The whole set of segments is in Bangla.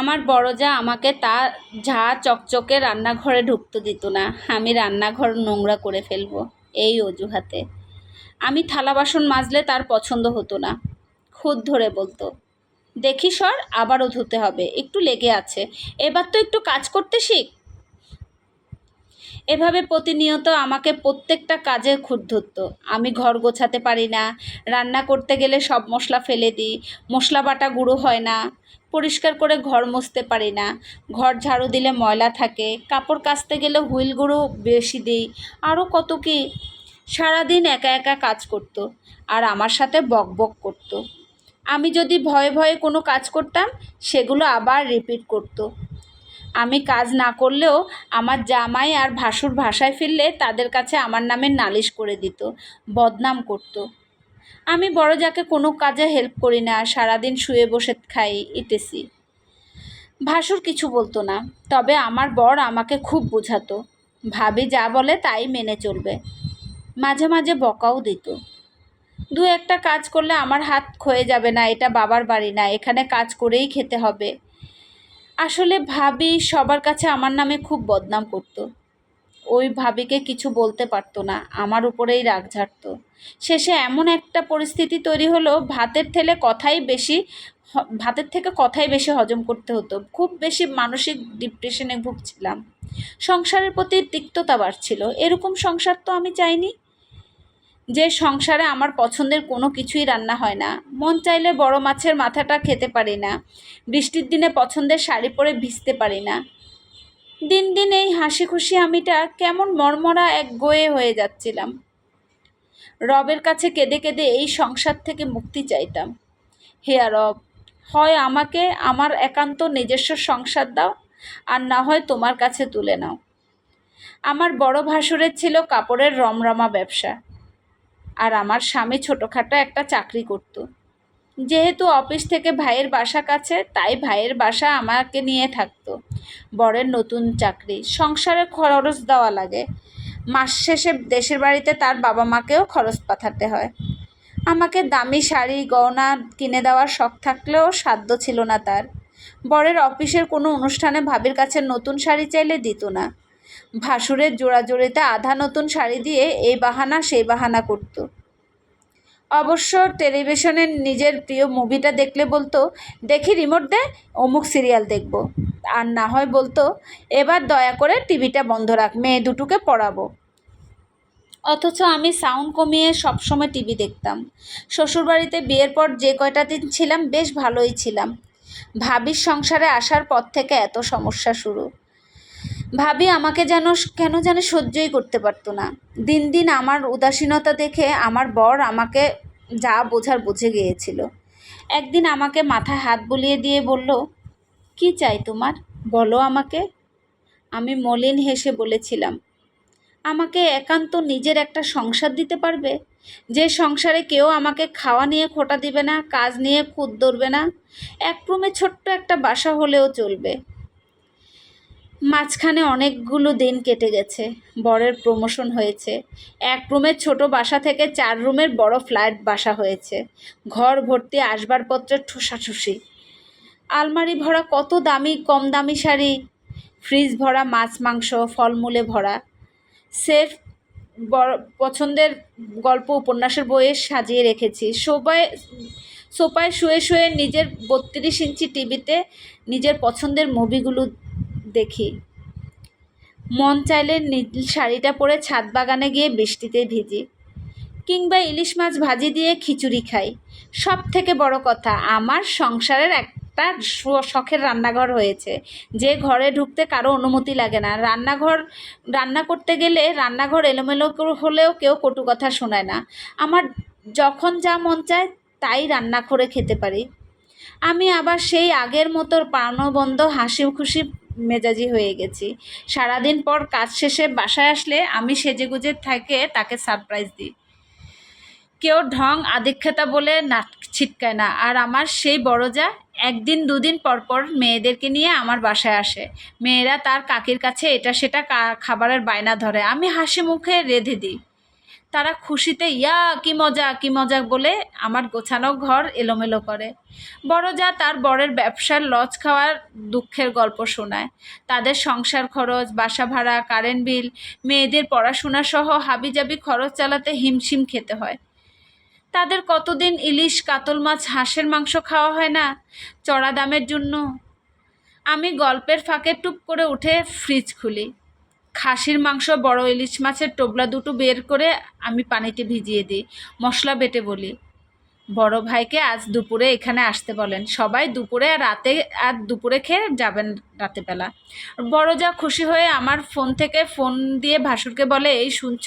আমার বড় যা আমাকে তা ঝা চকচকে রান্নাঘরে ঢুকতে দিত না। আমি রান্নাঘর নোংরা করে ফেলব, এই অজুহাতে। আমি থালা বাসন মাজলে তার পছন্দ হতো না। খুদ ধরে বলতো, দেখি সর, আবারও ধুতে হবে, একটু লেগে আছে। এবার তো একটু কাজ করতে শিখ। এভাবে প্রতিনিয়ত আমাকে প্রত্যেকটা কাজে খুঁত ধরতো। আমি ঘর গোছাতে পারি না, রান্না করতে গেলে সব মশলা ফেলে দিই, মশলা বাটা গুঁড়ো হয় না। পরিষ্কার করে ঘর মুছতে পারি না। ঘর ঝাড়ু দিলে ময়লা থাকে। কাপড় কাচতে গেলে হুইল গুঁড়ো বেশি দিই। আরও কত কি? সারাদিন একা একা কাজ করতো আর আমার সাথে বক বক করতো। আমি যদি ভয়ে ভয়ে কোনো কাজ করতাম, সেগুলো আবার রিপিট করতো। আমি কাজ না করলেও আমার জামাই আর ভাসুর ভাষায় ফিরলে তাদের কাছে আমার নামে নালিশ করে দিত, বদনাম করতো। আমি বড় যাকে কোনো কাজে হেল্প করি না, সারাদিন শুয়ে বসে খাই ইতেছি ভাসুর কিছু বলতো না, তবে আমার বর আমাকে খুব বোঝাতো। ভাবি যা বলে তাই মেনে চলবে। মাঝে মাঝে বকাও দিত। দু একটা কাজ করলে আমার হাত ক্ষয়ে যাবে না, এটা বাবার বাড়ি না, এখানে কাজ করেই খেতে হবে। আসলে ভাবি সবার কাছে আমার নামে খুব বদনাম করতো। ওই ভাবিকে কিছু বলতে পারতো না, আমার উপরেই রাগ ঝাড়তো। শেষে এমন একটা পরিস্থিতি তৈরি হলো, ভাতের থেলে কথাই বেশি ভাতের থেকে কথাই বেশি হজম করতে হতো। খুব বেশি মানসিক ডিপ্রেশনে ভুগছিলাম। সংসারের প্রতি তিক্ততা বাড়ছিল। এরকম সংসার তো আমি চাইনি। যে সংসারে আমার পছন্দের কোনো কিছুই রান্না হয় না। মন চাইলে বড় মাছের মাথাটা খেতে পারি না। বৃষ্টির দিনে পছন্দের শাড়ি পরে ভিজতে পারি না। দিন দিন এই হাসি খুশি আমিটা কেমন মরমরা এক গোয়ে হয়ে যাচ্ছিলাম। রবের কাছে কেঁদে কেঁদে এই সংসার থেকে মুক্তি চাইতাম। হে রব, হয় আমাকে আমার একান্ত নিজস্ব সংসার দাও, আর না হয় তোমার কাছে তুলে নাও। আমার বড় ভাসুরের ছিল কাপড়ের রমরমা ব্যবসা, আর আমার স্বামী ছোটোখাটো একটা চাকরি করতো। যেহেতু অফিস থেকে ভাইয়ের বাসা কাছে, তাই ভাইয়ের বাসা আমাকে নিয়ে থাকতো। বরের নতুন চাকরি, সংসারে খরচ দেওয়া লাগে। মাস শেষে দেশের বাড়িতে তার বাবা মাকেও খরচ পাঠাতে হয়। আমাকে দামি শাড়ি গহনা কিনে দেওয়ার শখ থাকলেও সাধ্য ছিল না তার। বরের অফিসের কোনো অনুষ্ঠানে ভাবির কাছে নতুন শাড়ি চাইলে দিত না। ভাসুরের জোড়াজোড়িতে আধা নতুন শাড়ি দিয়ে এই বাহানা, সেই বাহানা করতো। অবশ্য টেলিভিশনের নিজের প্রিয় মুভিটা দেখলে বলতো, দেখি রিমোট দে, অমুক সিরিয়াল দেখব। আর না হয় বলতো, এবার দয়া করে টিভিটা বন্ধ রাখ, মেয়ে দুটোকে পড়াবো। অথচ আমি সাউন্ড কমিয়ে সবসময় টিভি দেখতাম। শ্বশুরবাড়িতে বিয়ের পর যে কয়টা দিন ছিলাম, বেশ ভালোই ছিলাম। ভাবির সংসারে আসার পর থেকে এত সমস্যা শুরু। ভাবি, আমাকে যেন কেন যেন সহ্যই করতে পারতো না। দিন দিন আমার উদাসীনতা দেখে আমার বর আমাকে যা বোঝার বুঝে গিয়েছিল। একদিন আমাকে মাথায় হাত বুলিয়ে দিয়ে বলল, কি চাই তোমার? বলো আমাকে। আমি মলিন হেসে বলেছিলাম, আমাকে একান্ত নিজের একটা সংসার দিতে পারবে? যে সংসারে কেউ আমাকে খাওয়া নিয়ে খোটা দিবে না, কাজ নিয়ে খুদ ধরবে না এক রুমে ছোট্ট একটা বাসা হলেও চলবে। মাঝখানে অনেকগুলো দিন কেটে গেছে। বরের প্রমোশন হয়েছে। এক রুমের ছোট বাসা থেকে চার রুমের বড় ফ্ল্যাট বাসা হয়েছে। ঘর ভর্তি আসবাবপত্রের ঠোসাঠুসি। আলমারি ভরা কত দামি, কম দামি শাড়ি। ফ্রিজ ভরা মাছ, মাংস, ফলমূলে ভরা। সেফ পছন্দের গল্প উপন্যাসের বইয়ে সাজিয়ে রেখেছি। সবাই সোফায় শুয়ে শুয়ে নিজের বত্রিশ ইঞ্চি টিভিতে নিজের পছন্দের মুভিগুলো দেখি। মন চাইলে নীল শাড়িটা পরে ছাদ বাগানে গিয়ে বৃষ্টিতে ভিজি, কিংবা ইলিশ মাছ ভাজি দিয়ে খিচুড়ি খাই। সব থেকে বড় কথা, আমার সংসারের একটা শখের রান্নাঘর হয়েছে। যে ঘরে ঢুকতে কারও অনুমতি লাগে না। রান্নাঘর, রান্না করতে গেলে রান্নাঘর এলোমেলো হলেও কেউ কটু কথা শোনায় না। আমার যখন যা মন চায়, তাই রান্না করে খেতে পারি। আমি আবার সেই আগের মতো প্রাণবন্ধ হাসি খুশি মেজাজি হয়ে গেছি। সারাদিন পর কাজ শেষে বাসায় আসলে আমি সেজেগুজে থেকে তাকে সারপ্রাইজ দিই। কেউ ঢং আদিক্ষেতা বলে নাক ছিটকায় না। আর আমার সেই বড় যা একদিন দুদিন পর পর মেয়েদেরকে নিয়ে আমার বাসায় আসে। মেয়েরা তার কাকির কাছে এটা সেটা খাবারের বায়না ধরে। আমি হাসি মুখে রেঁধে দিই। তারা খুশিতে, ইয়া, কি মজা কি মজা বলে আমার গোছানো ঘর এলোমেলো করে। বড় যা তার বরের ব্যবসার লজ খাওয়ার দুঃখের গল্প শোনায়। তাদের সংসার খরচ, বাসা ভাড়া, কারেন্ট বিল, মেয়েদের পড়াশোনা সহ হাবিজাবি খরচ চালাতে হিমশিম খেতে হয়। তাদের কতদিন ইলিশ, কাতল মাছ, হাঁসের মাংস খাওয়া হয় না? চড়া দামের জন্য। আমি গল্পের ফাঁকে টুপ করে উঠে ফ্রিজ খুলি। খাসির মাংস, বড় ইলিশ মাছের টোবলা দুটো বের করে আমি পানিতে ভিজিয়ে দিই। মশলা বেটে বলি। বড় ভাইকে আজ দুপুরে এখানে আসতে বলেন। সবাই দুপুরে আর রাতে আর দুপুরে খেয়ে যাবেন রাতে বেলা বড় যা খুশি হয়ে আমার ফোন থেকে ফোন দিয়ে ভাসুরকে বলে, এই শুনছ?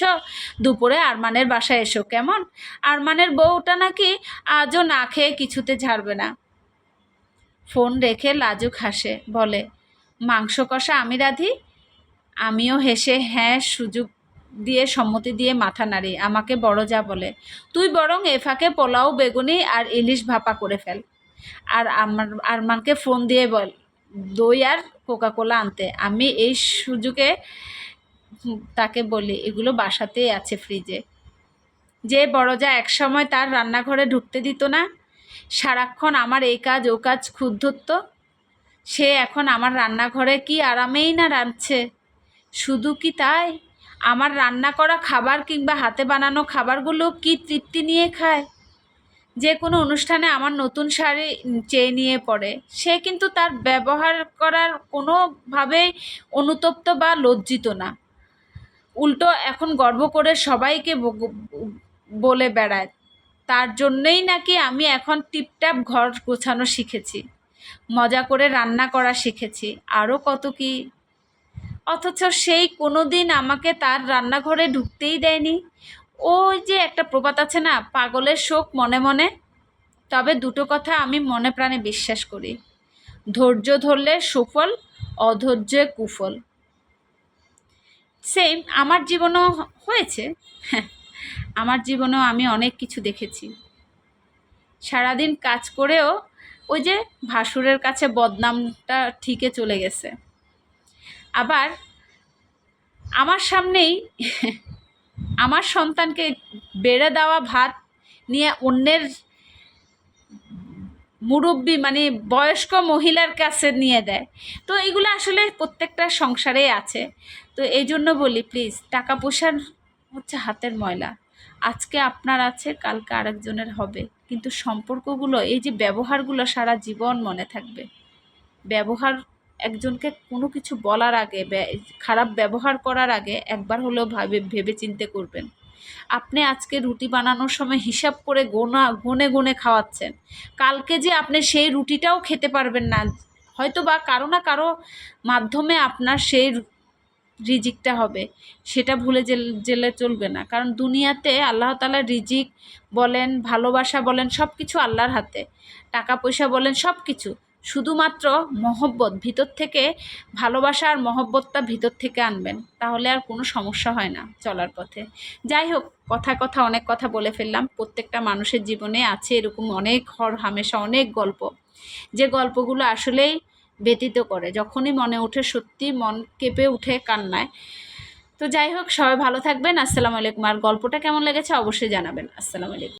দুপুরে আরমানের বাসায় এসো কেমন? আরমানের বউটা নাকি আজও না খেয়ে কিছুতে ঝাড়বে না। ফোন রেখে লাজুক হাসে, বলে, মাংস কষা আমি রাধি? আমিও হেসে হ্যাঁ সুযোগ দিয়ে সম্মতি দিয়ে মাথা নাড়ি, আমাকে বড় যা বলে। তুই বরং এ পোলাও, বেগুনি আর ইলিশ ভাপা করে ফেল। আর আমার, আরমানকে ফোন দিয়ে বল, দই আর কোকা কোলা আনতে। আমি এই সুযোগে তাকে বলি, এগুলো বাসাতেই আছে ফ্রিজে। যে বড় যা একসময় তার রান্নাঘরে ঢুকতে দিত না, সারাক্ষণ আমার এই কাজ, ও কাজ ধরতো সে এখন আমার রান্নাঘরে কি আরামেই না রাঁধছে? শুধু কি তাই? আমার রান্না করা খাবার কিংবা হাতে বানানো খাবারগুলো কি তৃপ্তি নিয়ে খায়? যে কোনো অনুষ্ঠানে আমার নতুন শাড়ি চেয়ে নিয়ে পড়ে। সে কিন্তু তার ব্যবহার করার কোনোভাবেই অনুতপ্ত বা লজ্জিত না। উল্টো এখন গর্ব করে সবাইকে বলে বেড়ায়। তার জন্যই নাকি আমি এখন টিপটাপ ঘর গোছানো শিখেছি। মজা করে রান্না করা শিখেছি। আরও কত কি অথচ সেই কোনো দিন আমাকে তার রান্নাঘরে ঢুকতেই দেয়নি। ওই যে একটা প্রবাদ আছে না, পাগলের শোক মনে মনে। তবে দুটো কথা আমি মনে প্রাণে বিশ্বাস করি। ধৈর্য ধরলে সুফল, অধৈর্যে কুফল। সেম, আমার জীবনও হয়েছে। হ্যাঁ আমার জীবনেও আমি অনেক কিছু দেখেছি। সারাদিন কাজ করেও ওই যে ভাসুরের কাছে বদনামটা ঠিকে চলে গেছে। আবার আমার সামনেই আমার সন্তানকে বেড়ে দেওয়া ভাত নিয়ে অন্যের মুরব্বী মানে বয়স্ক মহিলার কাছে নিয়ে দেয়। তো এগুলো আসলে প্রত্যেকটা সংসারেই আছে। তো এই জন্য বলি প্লিজ টাকা পয়সার হচ্ছে হাতের ময়লা। আজকে আপনার আছে, কালকে আরেকজনের হবে। কিন্তু সম্পর্কগুলো, এই যে ব্যবহারগুলো সারা জীবন মনে থাকবে। ব্যবহার একজনকে কোনো কিছু বলার আগে খারাপ ব্যবহার করার আগে একবার হলেও ভাবে ভেবে চিন্তে করবেন। আপনি আজকে রুটি বানানোর সময় হিসাব করে গোনা, গুনে গুনে খাওয়াচ্ছেন। কালকে যে আপনি সেই রুটিটাও খেতে পারবেন না। হয়তো বা কারও না কারও মাধ্যমে আপনার সেই রিজিকটা হবে। সেটা ভুলে জেলে চলবে না। কারণ দুনিয়াতে আল্লাহ তালা রিজিক বলেন, ভালোবাসা বলেন সব কিছু আল্লাহর হাতে। টাকা পয়সা বলেন সব কিছু শুধুমাত্র মহব্বত ভিতর থেকে, ভালোবাসা আর মহব্বতটা ভিতর থেকে আনবেন, তাহলে আর কোনো সমস্যা হয় না চলার পথে। যাই হোক, কথা কথা অনেক কথা বলে ফেললাম। প্রত্যেকটা মানুষের জীবনে আছে এরকম অনেক হর হামেশা, অনেক গল্প। যে গল্পগুলো আসলেই ব্যতীত করে, যখনই মনে ওঠে সত্যি মন কেঁপে উঠে কান্নায়। তো যাই হোক, সবাই ভালো থাকবেন। আসসালামু আলাইকুম। আর গল্পটা কেমন লেগেছে অবশ্যই জানাবেন। আসসালামু আলাইকুম।